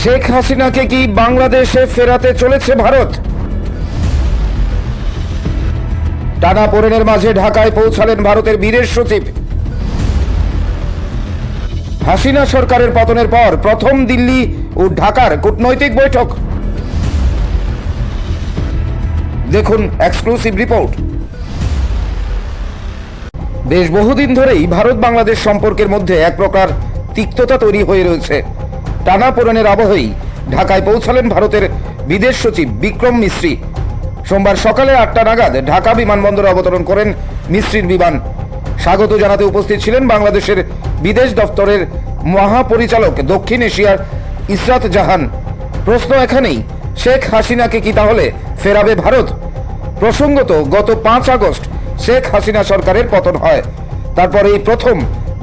শেখ হাসিনাকে কি বাংলাদেশে ফেরাতে চলেছে ভারত? টানা পোড়েনের মাঝে ঢাকায় পৌঁছালেন ভারতের বিদেশ সচিব। হাসিনা সরকারের পতনের পর প্রথম দিল্লি ও ঢাকার কূটনৈতিক বৈঠক। দেখুন এক্সক্লুসিভ রিপোর্ট বেশ বহুদিন ধরেই ভারত বাংলাদেশ সম্পর্কের মধ্যে এক প্রকার তিক্ততা তৈরি হয়ে রয়েছে। টানা পোড়েনের আবহেই ঢাকায় পৌঁছালেন ভারতের বিদেশ সচিব বিক্রম মিশ্রি সোমবার সকালে আটটা নাগাদ ঢাকা বিমানবন্দরে অবতরণ করেন মিশ্রির বিমান। স্বাগত জানাতে উপস্থিত ছিলেন বাংলাদেশের বিদেশ দপ্তরের মহাপরিচালক দক্ষিণ এশিয়ার ইসরাত জাহান। প্রশ্ন এখানেই, শেখ হাসিনাকে কি তাহলে ফেরাবে ভারত? প্রসঙ্গত, গত পাঁচ আগস্ট শেখ হাসিনা সরকারের পতন হয়। তারপর এই প্রথম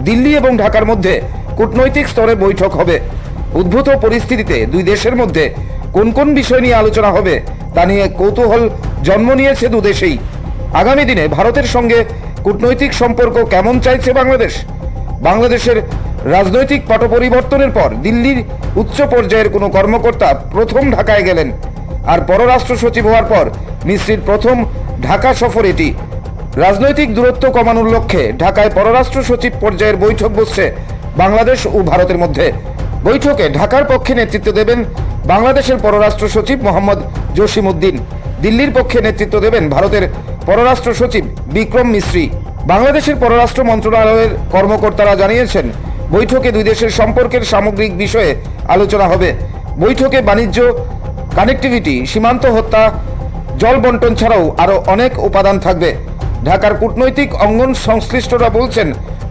দিল্লি এবং ঢাকার মধ্যে কূটনৈতিক স্তরে বৈঠক হবে। উদ্ভূত পরিস্থিতিতে দুই দেশের মধ্যে কোন কোন বিষয় নিয়ে আলোচনা হবে তা নিয়ে কৌতূহল জন্ম নিয়েছে দুদেশেই আগামী দিনে ভারতের সঙ্গে কূটনৈতিক সম্পর্ক কেমন চাইছে বাংলাদেশ? বাংলাদেশের রাজনৈতিক পট পরিবর্তনের পর দিল্লির উচ্চ পর্যায়ের কোনো কর্মকর্তা প্রথম ঢাকায় গেলেন আর পররাষ্ট্র সচিব হওয়ার পর মিশ্রির প্রথম ঢাকা সফর এটি। রাজনৈতিক দূরত্ব কমানোর লক্ষ্যে ঢাকায় পররাষ্ট্র সচিব পর্যায়ের বৈঠক বসছে বাংলাদেশ ও ভারতের মধ্যে। বৈঠকে ঢাকার পক্ষে নেতৃত্ব দেবেন বাংলাদেশের পররাষ্ট্র সচিব মোহাম্মদ জসিমউদ্দিন। দিল্লির পক্ষে নেতৃত্ব দেবেন ভারতের পররাষ্ট্র সচিব বিক্রম মিশ্রি বাংলাদেশের পররাষ্ট্র মন্ত্রণালয়ের কর্মকর্তারা জানিয়েছেন, বৈঠকে দুই দেশের সম্পর্কের সামগ্রিক বিষয়ে আলোচনা হবে। বৈঠকে বাণিজ্য, কানেক্টিভিটি, সীমান্ত হত্যা, জল বন্টন ছাড়াও আরও অনেক উপাদান থাকবে। ঢাকার কূটনৈতিক অঙ্গন সংশ্লিষ্টরা বলছেন,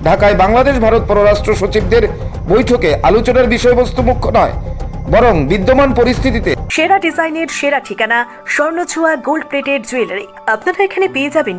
ঢাকায় বাংলাদেশ ভারত পররাষ্ট্র সচিবদের বৈঠকে আলোচনার বিষয়বস্তু মুখ্য নয়, বরং বিদ্যমান পরিস্থিতিতে। সেরা ডিজাইনের সেরা ঠিকানা, স্বর্ণছোয়া গোল্ড প্লেটেড জুয়েলারি। আপনারা এখানে পেয়ে যাবেন